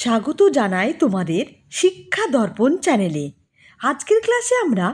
স্বাগত জানাই তোমাদের শিক্ষা দর্পণ চ্যানেলে। আজকের ক্লাসে আমরা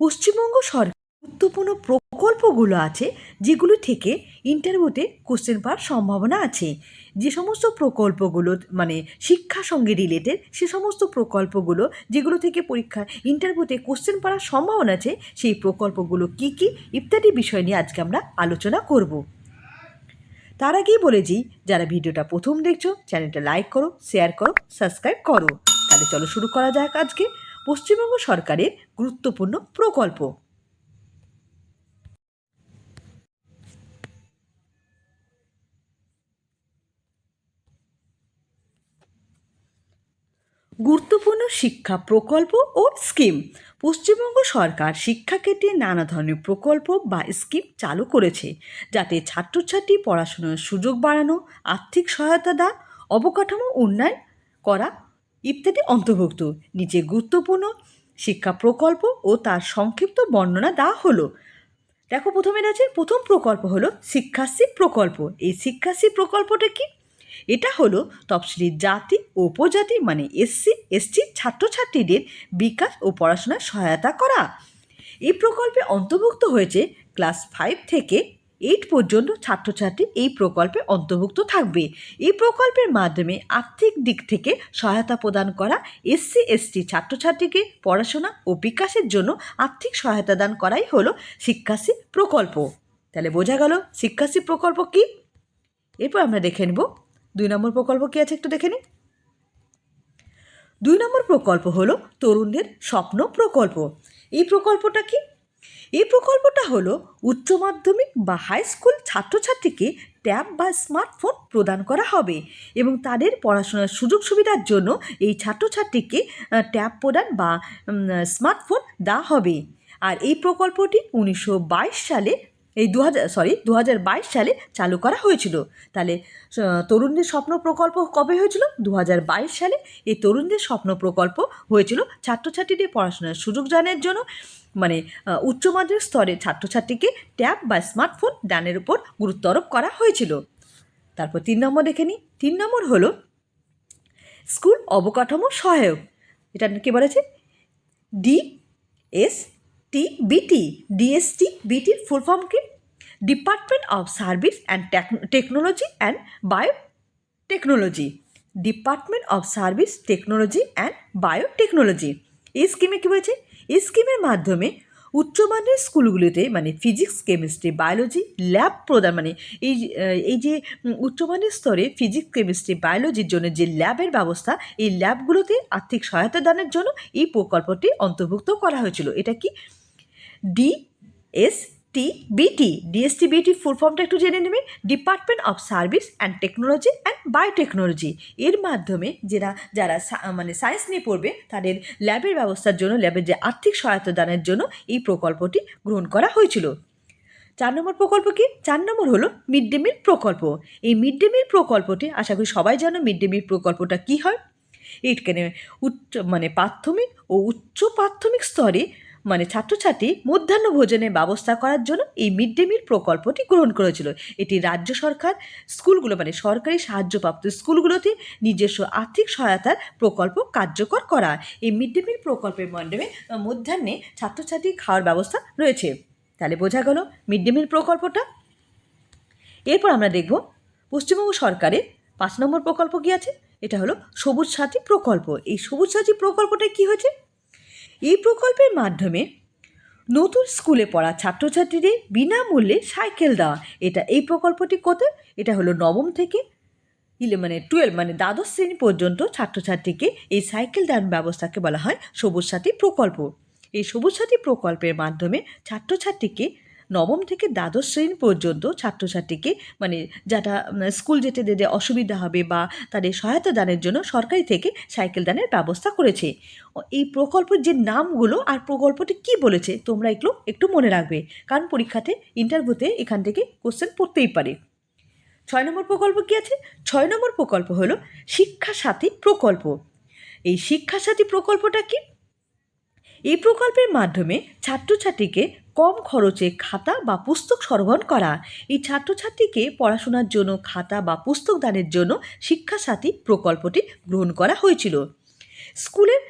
পশ্চিমবঙ্গ সরকার গুরুত্বপূর্ণ প্রকল্পগুলো আছে, যেগুলো থেকে ইন্টারভিউতে কোশ্চেন পাওয়ার সম্ভাবনা আছে। যে সমস্ত প্রকল্পগুলো মানে শিক্ষার সঙ্গে রিলেটেড সে সমস্ত প্রকল্পগুলো, যেগুলো থেকে পরীক্ষা, ইন্টারভিউতে কোশ্চেন পাওয়ার সম্ভাবনা আছে, সেই প্রকল্পগুলো কী কী ইত্যাদি বিষয় নিয়ে আজকে আমরা আলোচনা করব। তার আগেই বলেছি যারা ভিডিওটা প্রথম দেখছ, চ্যানেলটা লাইক করো শেয়ার করো সাবস্ক্রাইব করো। তাহলে চলো শুরু করা যাক আজকে পশ্চিমবঙ্গ সরকারের গুরুত্বপূর্ণ প্রকল্প। গুরুত্বপূর্ণ শিক্ষা প্রকল্প ও স্কিম। পশ্চিমবঙ্গ সরকার শিক্ষাক্ষেত্রে নানা ধরনের প্রকল্প বা স্কিম চালু করেছে, যাতে ছাত্রছাত্রী পড়াশোনার সুযোগ বাড়ানো, আর্থিক সহায়তা দেওয়া, অবকাঠামো উন্নয়ন করা ইত্যাদি অন্তর্ভুক্ত। নিচে গুরুত্বপূর্ণ শিক্ষা প্রকল্প ও তার সংক্ষিপ্ত বর্ণনা দেওয়া হলো। দেখো প্রথমে আছে প্রথম প্রকল্প হলো শিক্ষাশ্রী প্রকল্প। এই শিক্ষাশ্রী প্রকল্পটা কি? এটা হলো তফসিলি জাতি ও উপজাতি মানে এসসি এসটি ছাত্রছাত্রীদের বিকাশ ও পড়াশোনায় সহায়তা করা। এই প্রকল্পে অন্তর্ভুক্ত হয়েছে ক্লাস ফাইভ থেকে এইট পর্যন্ত ছাত্রছাত্রী এই প্রকল্পে অন্তর্ভুক্ত থাকবে। এই প্রকল্পের মাধ্যমে আর্থিক দিক থেকে সহায়তা প্রদান করা এসসি এসটি ছাত্রছাত্রীকে পড়াশোনা ও বিকাশের জন্য আর্থিক সহায়তা দান করাই হলো শিক্ষাশ্রী প্রকল্প। তাহলে বোঝা গেল শিক্ষাশ্রী প্রকল্প কি? এরপর আমরা দেখে নেব দুই নম্বর প্রকল্প কী আছে একটু দেখে নিই? দুই নম্বর প্রকল্প হলো তরুণদের স্বপ্ন প্রকল্প। এই প্রকল্পটা কি? এই প্রকল্পটা হলো উচ্চ মাধ্যমিক বা হাই স্কুল ছাত্রছাত্রীকে ট্যাব বা স্মার্টফোন প্রদান করা হবে এবং তাদের পড়াশোনার সুযোগ সুবিধার জন্য এই ছাত্রছাত্রীকে ট্যাব প্রদান বা স্মার্টফোন দেওয়া হবে। আর এই প্রকল্পটি উনিশশো বাইশ সালে এই দু হাজার সরি দু হাজার বাইশ সালে চালু করা হয়েছিল। তাহলে তরুণদের স্বপ্ন প্রকল্প কবে হয়েছিল? দু হাজার বাইশ সালে এই তরুণদের স্বপ্ন প্রকল্প হয়েছিল ছাত্রছাত্রীদের পড়াশোনার সুযোগ দানের জন্য। মানে উচ্চ মাধ্যমিক স্তরে ছাত্রছাত্রীকে ট্যাব বা স্মার্টফোন দানের উপর গুরুত্ব আরোপ করা হয়েছিল। তারপর তিন নম্বর দেখে নিই তিন নম্বর হলো স্কুল অবকাঠামো সহায়ক। এটা কি বলেছে? D S T, BT DST বিটির ফুল ফর্ম কি? Department of service and technology and biotechnology department of service technology and biotechnology এই স্কিমে কী বলছে এই স্কিমের মাধ্যমে উচ্চমানের স্কুলগুলিতে মানে ফিজিক্স কেমিস্ট্রি বায়োলজি ল্যাব প্রদান মানে এই এই যে উচ্চমানের স্তরে ফিজিক্স কেমিস্ট্রি বায়োলজির জন্য যে ল্যাবের ব্যবস্থা, এই ল্যাবগুলোতে আর্থিক সহায়তা দানের জন্য এই প্রকল্পটি অন্তর্ভুক্ত করা হয়েছিল। এটা কি? D S T BT DST বিটি ফুল ফর্মটা একটু জেনে নেবে। Department of service and technology and biotechnology এর মাধ্যমে যারা যারা মানে সায়েন্স নিয়ে পড়বে, তাদের ল্যাবের ব্যবস্থার জন্য, ল্যাবের যে আর্থিক সহায়তা দানের জন্য এই প্রকল্পটি গ্রহণ করা হয়েছিল। চার নম্বর প্রকল্প কি? চার নম্বর হলো মিড ডে মিল প্রকল্প। এই মিড ডে মিল প্রকল্পটি, আশা করি সবাই জানো মিড ডে মিল প্রকল্পটা কী হয়? এখানে উচ্চ মানে প্রাথমিক ও উচ্চ প্রাথমিক স্তরে মানে ছাত্রছাত্রী মধ্যাহ্ন ভোজনের ব্যবস্থা করার জন্য এই মিড ডে মিল প্রকল্পটি গ্রহণ করেছিল। এটি রাজ্য সরকার, স্কুলগুলো মানে সরকারি সাহায্যপ্রাপ্ত স্কুলগুলোতে নিজস্ব আর্থিক সহায়তার প্রকল্প কার্যকর করা। এই মিড ডে মিল প্রকল্পের মাধ্যমে মধ্যাহ্নে ছাত্রছাত্রী খাওয়ার ব্যবস্থা রয়েছে। তাহলে বোঝা গেল মিড ডে মিল প্রকল্পটা। এরপর আমরা দেখব পশ্চিমবঙ্গ সরকারের পাঁচ নম্বর প্রকল্প কী আছে? এটা হলো সবুজ সাথী প্রকল্প। এই সবুজ সাথী প্রকল্পটা কী হয়েছে? এই প্রকল্পের মাধ্যমে নতুন স্কুলে পড়া ছাত্রছাত্রীদের বিনামূল্যে সাইকেল দেওয়া। এটা এই প্রকল্পটি কত? এটা হলো নবম থেকে ইলে মানে টুয়েলভ মানে দ্বাদশ শ্রেণি পর্যন্ত ছাত্রছাত্রীকে এই সাইকেল দান ব্যবস্থাকে বলা হয় সবুজ সাথী প্রকল্প। এই সবুজ সাথী প্রকল্পের মাধ্যমে ছাত্রছাত্রীকে নবম থেকে দ্বাদশ শ্রেণি পর্যন্ত ছাত্রছাত্রীকে মানে যারা স্কুল যেতে যেতে অসুবিধা হবে বা তাদের সহায়তা দানের জন্য সরকারি থেকে সাইকেল দানের ব্যবস্থা করেছে। এই প্রকল্পের যে নামগুলো আর প্রকল্পটি কি বলেছে, তোমরা এগুলো একটু মনে রাখবে। কারণ পরীক্ষাতে ইন্টারভিউতে এখান থেকে কোশ্চেন পড়তেই পারে। ছয় নম্বর প্রকল্প কি আছে? ছয় নম্বর প্রকল্প হলো শিক্ষা সাথী প্রকল্প। এই শিক্ষা সাথী প্রকল্পটা কি? এই প্রকল্পের মাধ্যমে ছাত্রছাত্রীকে কম খরচে খাতা বা পুস্তক সরবরাহ করা। এই ছাত্রছাত্রীকে পড়াশোনার জন্য, খাতা বা পুস্তক দানের জন্য শিক্ষাসাথী প্রকল্পটি গ্রহণ করা হয়েছিল। স্কুলের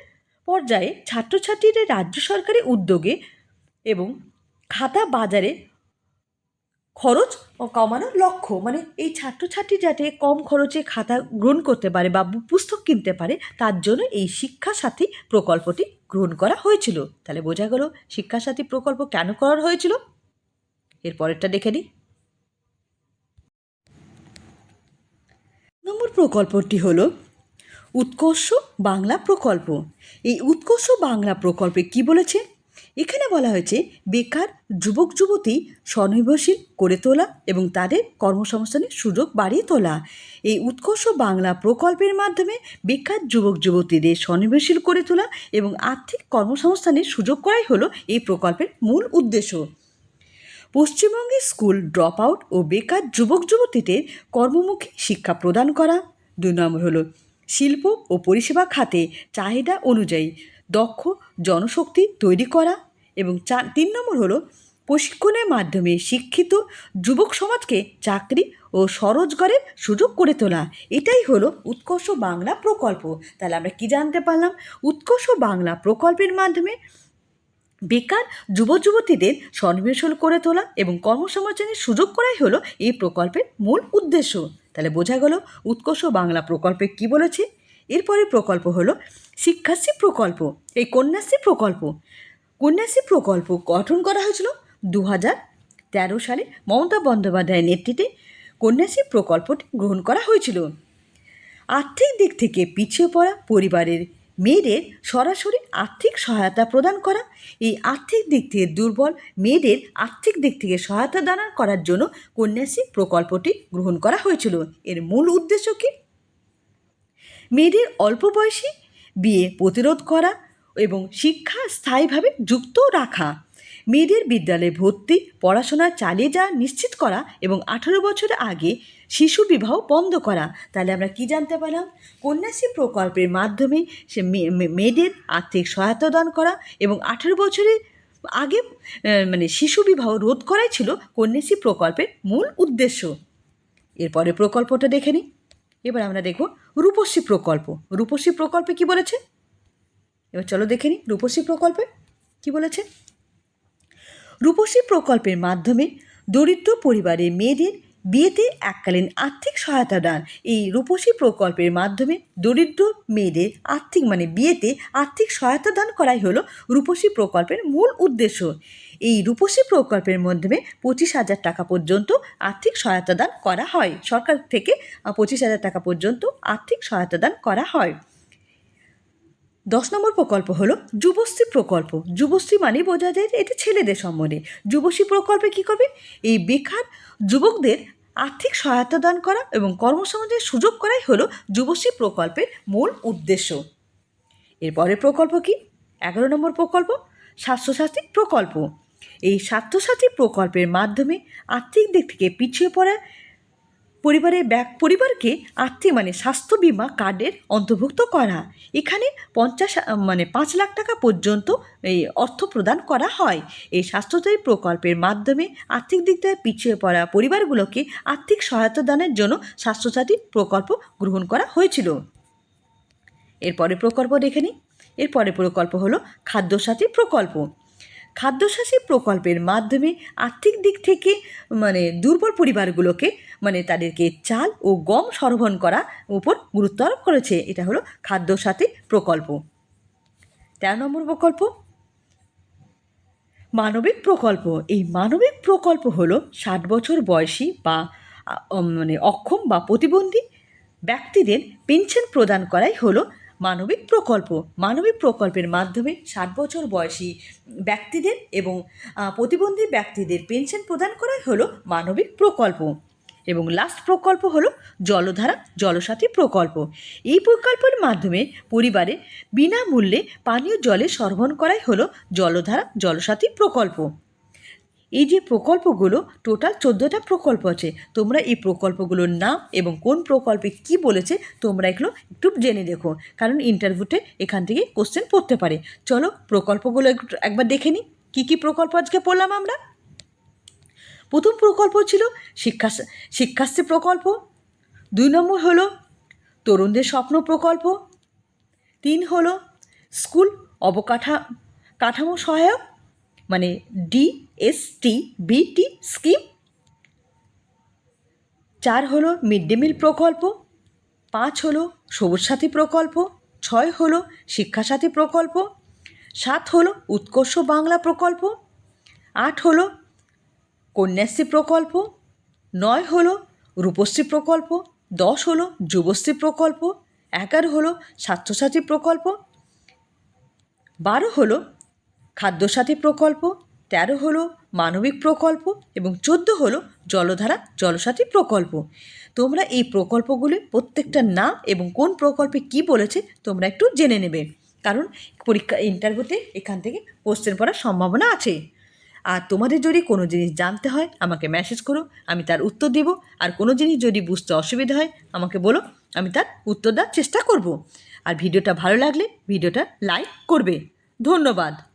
পর্যায়ে ছাত্রছাত্রীদের রাজ্য সরকারের উদ্যোগে এবং খাতা বাজারে খরচ কমানোর লক্ষ্য। মানে এই ছাত্রছাত্রী যাতে কম খরচে খাতা গ্রহণ করতে পারে বা পুস্তক কিনতে পারে, তার জন্য এই শিক্ষাসাথী প্রকল্পটি গ্রহণ করা হয়েছিল। তাহলে বোঝা গেল শিক্ষাসাথী প্রকল্প কেন করা হয়েছিল? এর পরেরটা দেখে নিই। নম্বর প্রকল্পটি হলো উৎকর্ষ বাংলা প্রকল্প। এই উৎকর্ষ বাংলা প্রকল্পে কি বলেছে? এখানে বলা হয়েছে, বেকার যুবক যুবতী স্বনির্ভরশীল করে তোলা এবং তাদের কর্মসংস্থানের সুযোগ বাড়িয়ে তোলা। এই উৎকর্ষ বাংলা প্রকল্পের মাধ্যমে বেকার যুবক যুবতীদের স্বনির্ভরশীল করে তোলা এবং আর্থিক কর্মসংস্থানের সুযোগ করাই হলো এই প্রকল্পের মূল উদ্দেশ্য। পশ্চিমবঙ্গের স্কুল ড্রপ আউট ও বেকার যুবক যুবতীদের কর্মমুখী শিক্ষা প্রদান করা। দুই নম্বর হলো, শিল্প ও পরিষেবা খাতে চাহিদা অনুযায়ী দক্ষ জনশক্তি তৈরি করা। এবং চার, তিন নম্বর হলো প্রশিক্ষণের মাধ্যমে শিক্ষিত যুবক সমাজকে চাকরি ও স্বরোজগারের সুযোগ করে তোলা। এটাই হলো উৎকর্ষ বাংলা প্রকল্প। তাহলে আমরা কি জানতে পারলাম? উৎকর্ষ বাংলা প্রকল্পের মাধ্যমে বেকার যুব যুবতীদের স্বনির্ভরশীল করে তোলা এবং কর্মসংস্থানের সুযোগ করাই হলো এই প্রকল্পের মূল উদ্দেশ্য। তাহলে বোঝা গেল উৎকর্ষ বাংলা প্রকল্পে কি বলেছে? এরপরে প্রকল্প হলো শিক্ষাশ্রী প্রকল্প। এই কন্যাশ্রী প্রকল্প। কন্যাশ্রী প্রকল্প গঠন করা হয়েছিল দু হাজার তেরো সালে মমতা বন্দ্যোপাধ্যায়ের নেতৃত্বে কন্যাশ্রী প্রকল্পটি গ্রহণ করা হয়েছিল। আর্থিক দিক থেকে পিছিয়ে পড়া পরিবারের মেয়েদের সরাসরি আর্থিক সহায়তা প্রদান করা, এই আর্থিক দিক থেকে দুর্বল মেয়েদের আর্থিক দিক থেকে সহায়তা দান করার জন্য কন্যাশ্রী প্রকল্পটি গ্রহণ করা হয়েছিল। এর মূল উদ্দেশ্য কী? মেয়েদের অল্প বয়সী বিয়ে প্রতিরোধ করা এবং শিক্ষা স্থায়ীভাবে যুক্ত রাখা। মেয়েদের বিদ্যালয়ে ভর্তি, পড়াশোনা চালিয়ে যাওয়া নিশ্চিত করা এবং আঠারো বছর আগে শিশু বিবাহ বন্ধ করা। তাহলে আমরা কি জানতে পারলাম? কন্যাশ্রী প্রকল্পের মাধ্যমে সে মেয়েদের আর্থিক সহায়তা দান করা এবং আঠেরো বছরের আগে মানে শিশু বিবাহ রোধ করাই ছিল কন্যাশ্রী প্রকল্পের মূল উদ্দেশ্য। এরপরে প্রকল্পটা দেখে নিই। এবার আমরা দেখব রূপশ্রী প্রকল্প। রূপশ্রী প্রকল্পে কি বলেছে? এবার চলো দেখে নিই রূপশ্রী প্রকল্পে কি বলেছে? রূপশ্রী প্রকল্পের মাধ্যমে দরিদ্র পরিবারের মেয়েদের বিয়েতে এককালীন আর্থিক সহায়তা দান। এই রূপশ্রী প্রকল্পের মাধ্যমে দরিদ্র মেয়েদের আর্থিক মানে বিয়েতে আর্থিক সহায়তা দান করাই হলো রূপশ্রী প্রকল্পের মূল উদ্দেশ্য। এই রূপশ্রী প্রকল্পের মাধ্যমে পঁচিশ হাজার টাকা পর্যন্ত আর্থিক সহায়তা দান করা হয়। সরকার থেকে পঁচিশ হাজার টাকা পর্যন্ত আর্থিক সহায়তা দান করা হয়। দশ নম্বর প্রকল্প হলো যুবশ্রী প্রকল্প। যুবশ্রী মানে বোঝা যায় যে এটা ছেলেদের সম্বন্ধে। যুবশ্রী প্রকল্পে কী করবে? এই বেকার যুবকদের আর্থিক সহায়তা দান করা এবং কর্মসংস্থানের সুযোগ করাই হলো যুবশ্রী প্রকল্পের মূল উদ্দেশ্য। এরপরের প্রকল্প কি? এগারো নম্বর প্রকল্প, স্বাস্থ্যসাথী প্রকল্প। এই স্বাস্থ্যসাথী প্রকল্পের মাধ্যমে আর্থিক দিক থেকে পিছিয়ে পড়া পরিবারের ব্যাক পরিবারকে আর্থিক মানে স্বাস্থ্য বিমা কার্ডের অন্তর্ভুক্ত করা। এখানে পঞ্চাশ মানে পাঁচ লাখ টাকা পর্যন্ত এই অর্থ প্রদান করা হয়। এই স্বাস্থ্যসাথী প্রকল্পের মাধ্যমে আর্থিক দিক থেকে পিছিয়ে পড়া পরিবারগুলোকে আর্থিক সহায়তা দানের জন্য স্বাস্থ্যসাথী প্রকল্প গ্রহণ করা হয়েছিল। এরপরে প্রকল্প দেখে নিই। এরপরে প্রকল্প হলো খাদ্যসাথী প্রকল্প। খাদ্যসাথী প্রকল্পের মাধ্যমে আর্থিক দিক থেকে মানে দুর্বল পরিবারগুলোকে মানে তাদেরকে চাল ও গম সরবরাহ করা উপর গুরুত্ব আরোপ করেছে। এটা হলো খাদ্যসাথী প্রকল্প। তেরো নম্বর প্রকল্প। মানবিক প্রকল্প। এই মানবিক প্রকল্প হলো ষাট বছর বয়সী বা মানে অক্ষম বা প্রতিবন্ধী ব্যক্তিদের পেনশন প্রদান করাই হলো মানবিক প্রকল্প, মানবিক প্রকল্পের মাধ্যমে ষাট বছর বয়সী ব্যক্তিদের এবং প্রতিবন্ধী ব্যক্তিদের পেনশন প্রদান করাই হলো মানবিক প্রকল্প। এবং লাস্ট প্রকল্প হলো জলধারা জলসাথী প্রকল্প। এই প্রকল্পের মাধ্যমে পরিবারে বিনামূল্যে পানীয় জলের সরবরাহ করাই হলো জলধারা জলসাথী প্রকল্প। এই যে প্রকল্পগুলো টোটাল চোদ্দোটা প্রকল্প আছে, তোমরা এই প্রকল্পগুলোর নাম এবং কোন প্রকল্পে কি বলেছে তোমরা এগুলো একটু জেনে দেখো। কারণ ইন্টারভিউতে এখান থেকে কোশ্চেন পড়তে পারে। চলো প্রকল্পগুলো একবার দেখে নিই। কী কী প্রকল্প আজকে পড়লাম আমরা? প্রথম প্রকল্প ছিল শিক্ষা শিক্ষাশ্রী প্রকল্প। দুই নম্বর হলো তরুণদের স্বপ্ন প্রকল্প। তিন হলো স্কুল অবকাঠা, কাঠামো সহায়ক। মানে ডি ডিএসটি বিটি স্কিম চার হলো মিড ডে মিল প্রকল্প, পাঁচ হলো সবুজ সাথী প্রকল্প, ছয় হলো শিক্ষাসাথী প্রকল্প, সাত হলো উৎকর্ষ বাংলা প্রকল্প, আট হলো কন্যাশ্রী প্রকল্প, নয় হলো রূপশ্রী প্রকল্প, দশ হলো যুবশ্রী প্রকল্প, এগারো হলো স্বাস্থ্যসাথী প্রকল্প, বারো হলো খাদ্যসাথী প্রকল্প, তেরো হলো মানবিক প্রকল্প এবং চোদ্দ হলো জলধারা জলসাথী প্রকল্প। তোমরা এই প্রকল্পগুলির প্রত্যেকটা নাম এবং কোন প্রকল্পে কি বলেছে তোমরা একটু জেনে নেবে। কারণ পরীক্ষা ইন্টারভিউতে এখান থেকে কোশ্চেন পড়ার সম্ভাবনা আছে। আর তোমাদের যদি কোনো জিনিস জানতে হয়, আমাকে মেসেজ করো, আমি তার উত্তর দেব। আর কোনো জিনিস যদি বুঝতে অসুবিধা হয়, আমাকে বলো, আমি তার উত্তর দেওয়ার চেষ্টা করব। আর ভিডিওটা ভালো লাগলে ভিডিওটা লাইক করবে। ধন্যবাদ।